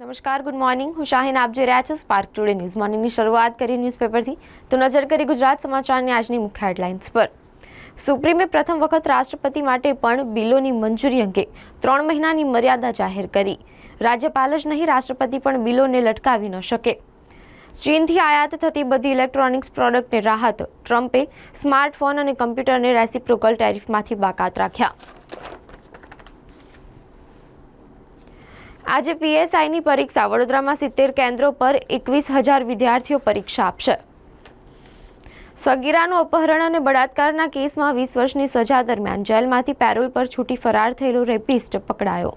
નમસ્કાર good morning હું શાહીન, આપ જોઈ રહ્યા છો સ્પાર્ક ટુડે ન્યૂઝ મોર્નિંગની શરૂઆત કરી ન્યૂઝપેપરથી તો નજર કરી ગુજરાત સમાચારની આજની મુખ્ય હેડલાઇન્સ પર. સુપ્રીમે પ્રથમ વખત રાષ્ટ્રપતિ માટે પણ બિલોની મંજૂરી અંગે ત્રણ મહિનાની મર્યાદા જાહેર કરી. રાજ્યપાલ જ નહીં, રાષ્ટ્રપતિ પણ બિલોને લટકાવી ન શકે. ચીનથી આયાત થતી બધી ઇલેક્ટ્રોનિક્સ પ્રોડક્ટને રાહત. ટ્રમ્પે સ્માર્ટફોન અને કમ્પ્યુટરને રેસિપ્રોકલ ટેરિફમાંથી બાકાત રાખ્યા. આજે પીએસઆઈની પરીક્ષા વડોદરામાં સિત્તેર કેન્દ્રો પર એકવીસ હજાર વિદ્યાર્થીઓ પરીક્ષા આપશે. સગીરાનું અપહરણ અને બળાત્કારના કેસમાં વીસ વર્ષની સજા દરમિયાન જેલમાંથી પેરોલ પર છૂટી ફરાર થયેલો રેપિસ્ટ પકડાયો.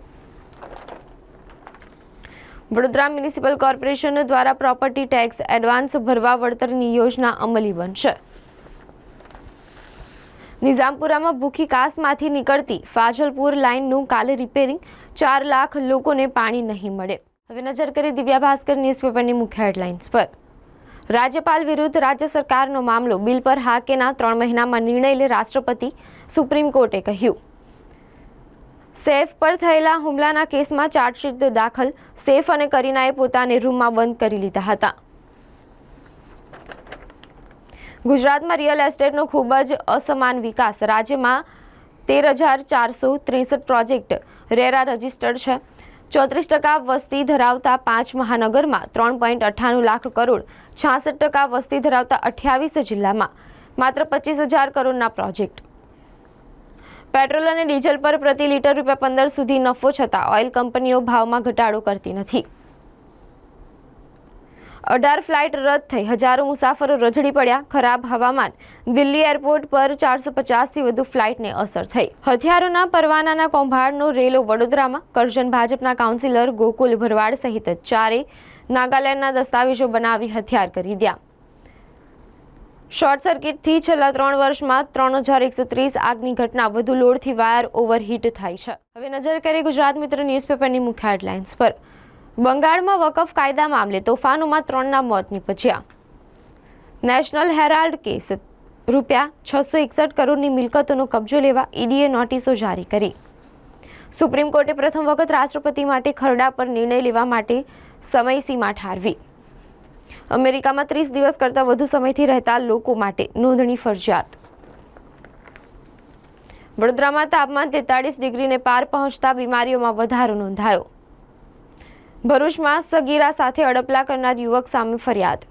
વડોદરા મ્યુનિસિપલ કોર્પોરેશન દ્વારા પ્રોપર્ટી ટેક્સ એડવાન્સ ભરવા વળતરની યોજના અમલી બનશે. નિઝામપુરામાં ભૂખી કાસમાંથી નીકળતી ફાજલપુર લાઇનનું કાલે રિપેરિંગ ચાર લાખ લોકોને પાણી નહીં મળે. હવે નજર કરી દિવ્યા ભાસ્કર ન્યૂઝપેપરની મુખ્ય હેડલાઇન્સ પર. રાજ્યપાલ વિરુદ્ધ રાજ્ય સરકારનો મામલો બિલ પર હા કે ત્રણ મહિનામાં નિર્ણય લે રાષ્ટ્રપતિ સુપ્રીમ કોર્ટે કહ્યું. સેફ પર થયેલા હુમલાના કેસમાં ચાર્જશીટ દાખલ, સેફ અને કરીનાએ પોતાને રૂમમાં બંધ કરી લીધા હતા. ગુજરાતમાં રિયલ એસ્ટેટનો ખૂબ જ અસમાન વિકાસ. રાજ્યમાં તેર હજાર ચારસો ત્રેસઠ પ્રોજેક્ટ રેરા રજિસ્ટર્ડ છે. ચોત્રીસ ટકા વસ્તી ધરાવતા પાંચ મહાનગરમાં ત્રણ પોઈન્ટ અઠ્ઠાણું લાખ કરોડ, છાસઠ ટકા વસ્તી ધરાવતા અઠ્યાવીસ જિલ્લામાં માત્ર પચીસ હજાર કરોડના પ્રોજેક્ટ. પેટ્રોલ અને ડીઝલ પર પ્રતિ લીટર રૂપિયા પંદર સુધી નફો છતાં ઓઇલ કંપનીઓ ભાવમાં ઘટાડો કરતી નથી. અઢાર ફ્લાઇટ રદ થઈ. હજારો મુસાફરો રજડી પડ્યા. ખરાબ હવામાન. દિલ્હી એરપોર્ટ પર ચારસો પચાસથી વધુ ફ્લાઇટને અસર થઈ. હથિયારોના પરવાનાના કૌભાંડનો રેલો વડોદરામાં. કરજણ ભાજપના કાઉન્સિલર ગોકુલ ભરવાડ સહિત ચારે નાગાલેન્ડના દસ્તાવેજો બનાવી હથિયાર કરી દ્યા. શોર્ટ સર્કિટથી છેલ્લા ત્રણ વર્ષમાં ત્રણ હજાર એકસો ત્રીસ આગની ઘટના વધુ લોડથી વાયર ઓવરહીટ થાય છે. હવે નજર કરીએ ગુજરાત મિત્ર ન્યૂઝપેપરની મુખ્ય હેડલાઇન્સ પર. બંગાળમાં વકફ કાયદા મામલે તોફાનોમાં ત્રણના મોત નીપજ્યા. નેશનલ હેરાલ્ડ કેસ, રૂપિયા છસો એકસઠ કરોડની મિલકતોનો કબજો લેવા ઈડીએ નોટિસો જારી કરી. સુપ્રીમ કોર્ટે પ્રથમ વખત રાષ્ટ્રપતિ માટે ખરડા પર નિર્ણય લેવા માટે સમયસીમા ઠારવી. અમેરિકામાં ત્રીસ દિવસ કરતાં વધુ સમયથી રહેતા લોકો માટે નોંધણી ફરજિયાત. વડોદરામાં તાપમાન તેતાળીસ ડિગ્રીને પાર પહોંચતા બીમારીઓમાં વધારો નોંધાયો. ભરૂચમાં સગીરા સાથે અડપલા કરનાર યુવક સામે ફરિયાદ.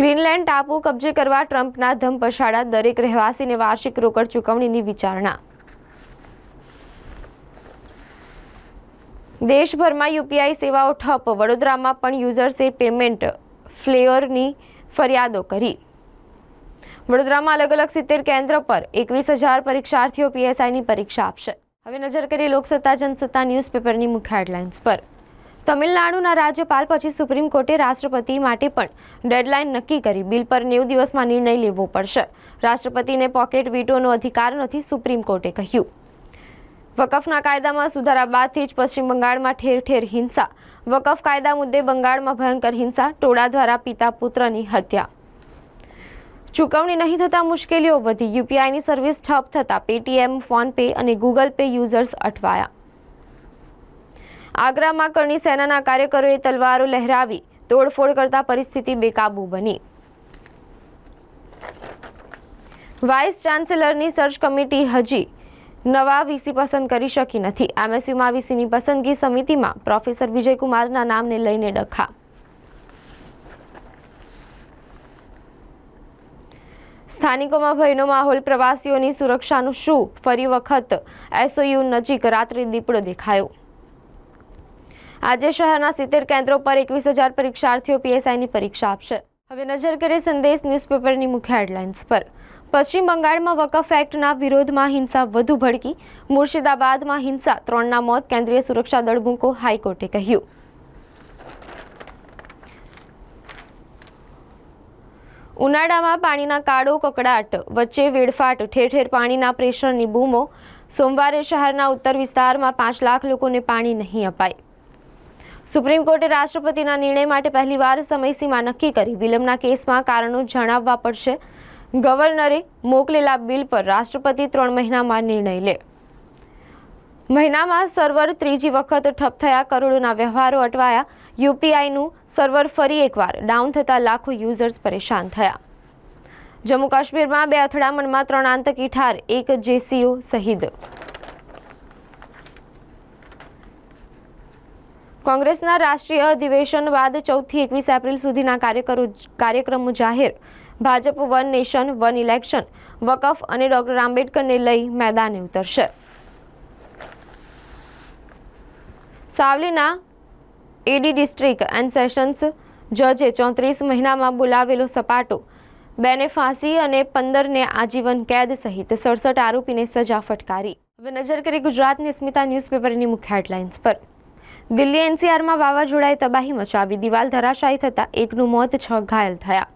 ગ્રીનલેન્ડ ટાપુ કબજે કરવા ટ્રમ્પના ધમપછાડા દરેક રહેવાસીને વાર્ષિક રોકડ ચૂકવણીની વિચારણા. દેશભરમાં યુપીઆઈ સેવાઓ ઠપ, વડોદરામાં પણ યુઝર્સે પેમેન્ટ ફ્લેયરની ફરિયાદો કરી. વડોદરામાં અલગ અલગ સિત્તેર કેન્દ્ર પર એકવીસ હજાર પરીક્ષાર્થીઓ પીએસઆઈની પરીક્ષા આપશે. હવે નજર કરીએ લોકસત્તા, જનસત્તા ન્યૂઝપેપરની મુખ્ય હેડલાઇન્સ પર. તમિલનાડુના રાજ્યપાલ, પછી સુપ્રીમ કોર્ટે રાષ્ટ્રપતિ માટે પણ ડેડલાઇન નક્કી કરી. બિલ પર નેવું દિવસમાં નિર્ણય લેવો પડશે. રાષ્ટ્રપતિને પોકેટ વીટોનો અધિકાર નથી સુપ્રીમ કોર્ટે કહ્યું. વકફના કાયદામાં સુધારા બાદથી જ પશ્ચિમ બંગાળમાં ઠેર ઠેર હિંસા. વકફ કાયદા મુદ્દે બંગાળમાં ભયંકર હિંસા. ટોળા દ્વારા પિતા પુત્રની હત્યા. ચૂકવણી નહીં થતાં મુશ્કેલીઓ વધી. યુપીઆઈની સર્વિસ ઠપ થતાં પેટીએમ, ફોનપે અને ગૂગલ પે યુઝર્સ અટવાયા. આગ્રામાં કરણી સેનાના કાર્યકરોએ તલવારો લહેરાવી. તોડફોડ કરતા પરિસ્થિતિ બેકાબૂ બની. વાઇસ ચાન્સેલરની સર્ચ કમિટી હજી નવા વીસી પસંદ કરી શકી નથી. એમએસયુમાં વીસીની પસંદગી સમિતિમાં પ્રોફેસર વિજયકુમારના નામને લઈને ડખા. સ્થાનિકોમાં ભયનો માહોલ, પ્રવાસીઓની સુરક્ષાનું શું? ફરી વખત એસઓયુ નજીક રાત્રે દીપડો દેખાયો. આજે શહેરના સિત્તેર કેન્દ્રો પર એકવીસ હજાર પરીક્ષાર્થીઓ પીએસઆઈની પરીક્ષા આપશે. હવે નજર કરીએ સંદેશ ન્યૂઝપેપરની મુખ્ય હેડલાઇન્સ પર. પશ્ચિમ બંગાળમાં વકફ એક્ટના વિરોધમાં હિંસા વધુ ભડકી. મુર્શિદાબાદમાં હિંસા, ત્રણના મોત, કેન્દ્રીય સુરક્ષા દળ મૂકો હાઈકોર્ટે કહ્યું. ઉનાળામાં પાણીના કાળો કકડાટ, વચ્ચે વેડફાટ ઠેર ઠેર પાણીના પ્રેશરની બૂમો. સોમવારે શહેરના ઉત્તર વિસ્તારમાં પાંચ લાખ લોકોને પાણી નહીં અપાય. સુપ્રીમ કોર્ટે રાષ્ટ્રપતિના નિર્ણય માટે પહેલીવાર સમયસીમા નક્કી કરી. વિલંબના કેસમાં કારણો જણાવવા પડશે. ગવર્નરે મોકલેલા બિલ પર રાષ્ટ્રપતિ ત્રણ મહિનામાં નિર્ણય લે. મહિનામાં સર્વર ત્રીજી વખત ઠપ થયા કરોડોના વ્યવહારો અટવાયા. યુપીઆઈનું સર્વર ફરી એકવાર ડાઉન થતાં લાખો યુઝર્સ પરેશાન થયા. જમ્મુ કાશ્મીરમાં બે અથડામણમાં ત્રણ આતંકી ઠાર, એક જેસીઓ શહીદ. કોંગ્રેસના રાષ્ટ્રીય અધિવેશન બાદ ચૌદથી એકવીસ એપ્રિલ સુધીના કાર્યકરો કાર્યક્રમો જાહેર. Bhajap one nation, one election. વકફ અને ડોક્ટર આંબેડકરને લઈ મેદાને ઉતરશે. સાવલીના એડી ડિસ્ટ્રિક્ટ એન્ડ સેશન્સ જજે ચોત્રીસ મહિનામાં બોલાવેલો સપાટો. બેને ફાંસી અને પંદરને આજીવન કેદ સહિત સડસઠ આરોપીને સજા ફટકારી. હવે નજર કરી ગુજરાતની સ્મિતા ન્યૂઝપેપરની મુખ્ય હેડલાઇન્સ પર. દિલ્હી એનસીઆરમાં વાવાઝોડાએ તબાહી મચાવી, દિવાલ ધરાશાયી થતાં એકનું મોત, છ ઘાયલ થયા.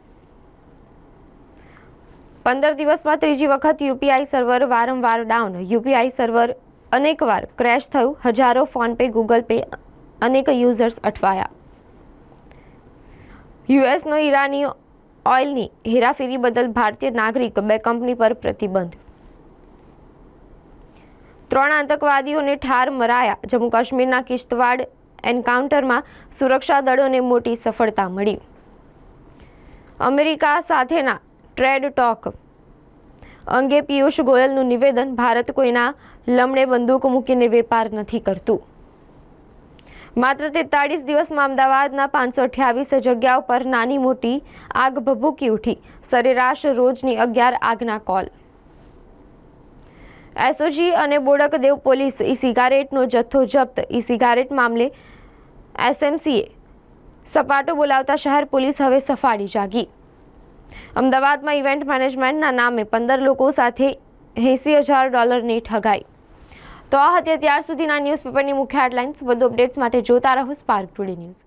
પંદર દિવસમાં ત્રીજી વખત યુપીઆઈ સર્વર વારંવાર ડાઉન. યુપીઆઈ સર્વર અનેકવાર ક્રેશ થયું. હજારો ફોનપે ગૂગલ પે અનેક યુઝર્સ અટવાયા. યુએસનો ઈરાની ઓઇલની હેરાફેરી બદલ ભારતીય નાગરિક બે કંપની પર પ્રતિબંધ. ત્રણ આતંકવાદીઓને ઠાર મરાયા. જમ્મુ કાશ્મીરના કિશ્તવાડ એન્કાઉન્ટરમાં સુરક્ષા દળોને મોટી સફળતા મળી. અમેરિકા સાથેના ટ્રેડ ટોક અંગે પિયુષ ગોયલનું નિવેદન, ભારત કોઈના લમણે બંદૂક મૂકીને વેપાર નથી કરતું. માત્ર તેતાળીસ દિવસમાં અમદાવાદના પાંચસો અઠ્યાવીસ જગ્યાઓ પર નાની મોટી આગ ભભૂકી ઉઠી. સરેરાશ રોજની અગિયાર આગના કોલ. એસઓજી અને બોડકદેવ પોલીસ ઈ સિગારેટનો જથ્થો જપ્ત. ઈ સિગારેટ મામલે એસએમસીએ સપાટો બોલાવતા શહેર પોલીસ હવે સફાળી જાગી. અમદાવાદમાં ઇવેન્ટ મેનેજમેન્ટના નામે પંદર લોકો સાથે એંસી હજાર ડોલરની ઠગાઈ. તો આ હતી અત્યાર સુધીના ન્યૂઝપેપરની મુખ્ય હેડલાઇન્સ. વધુ અપડેટ્સ માટે જોતા રહો સ્પાર્ક ટુડે ન્યૂઝ.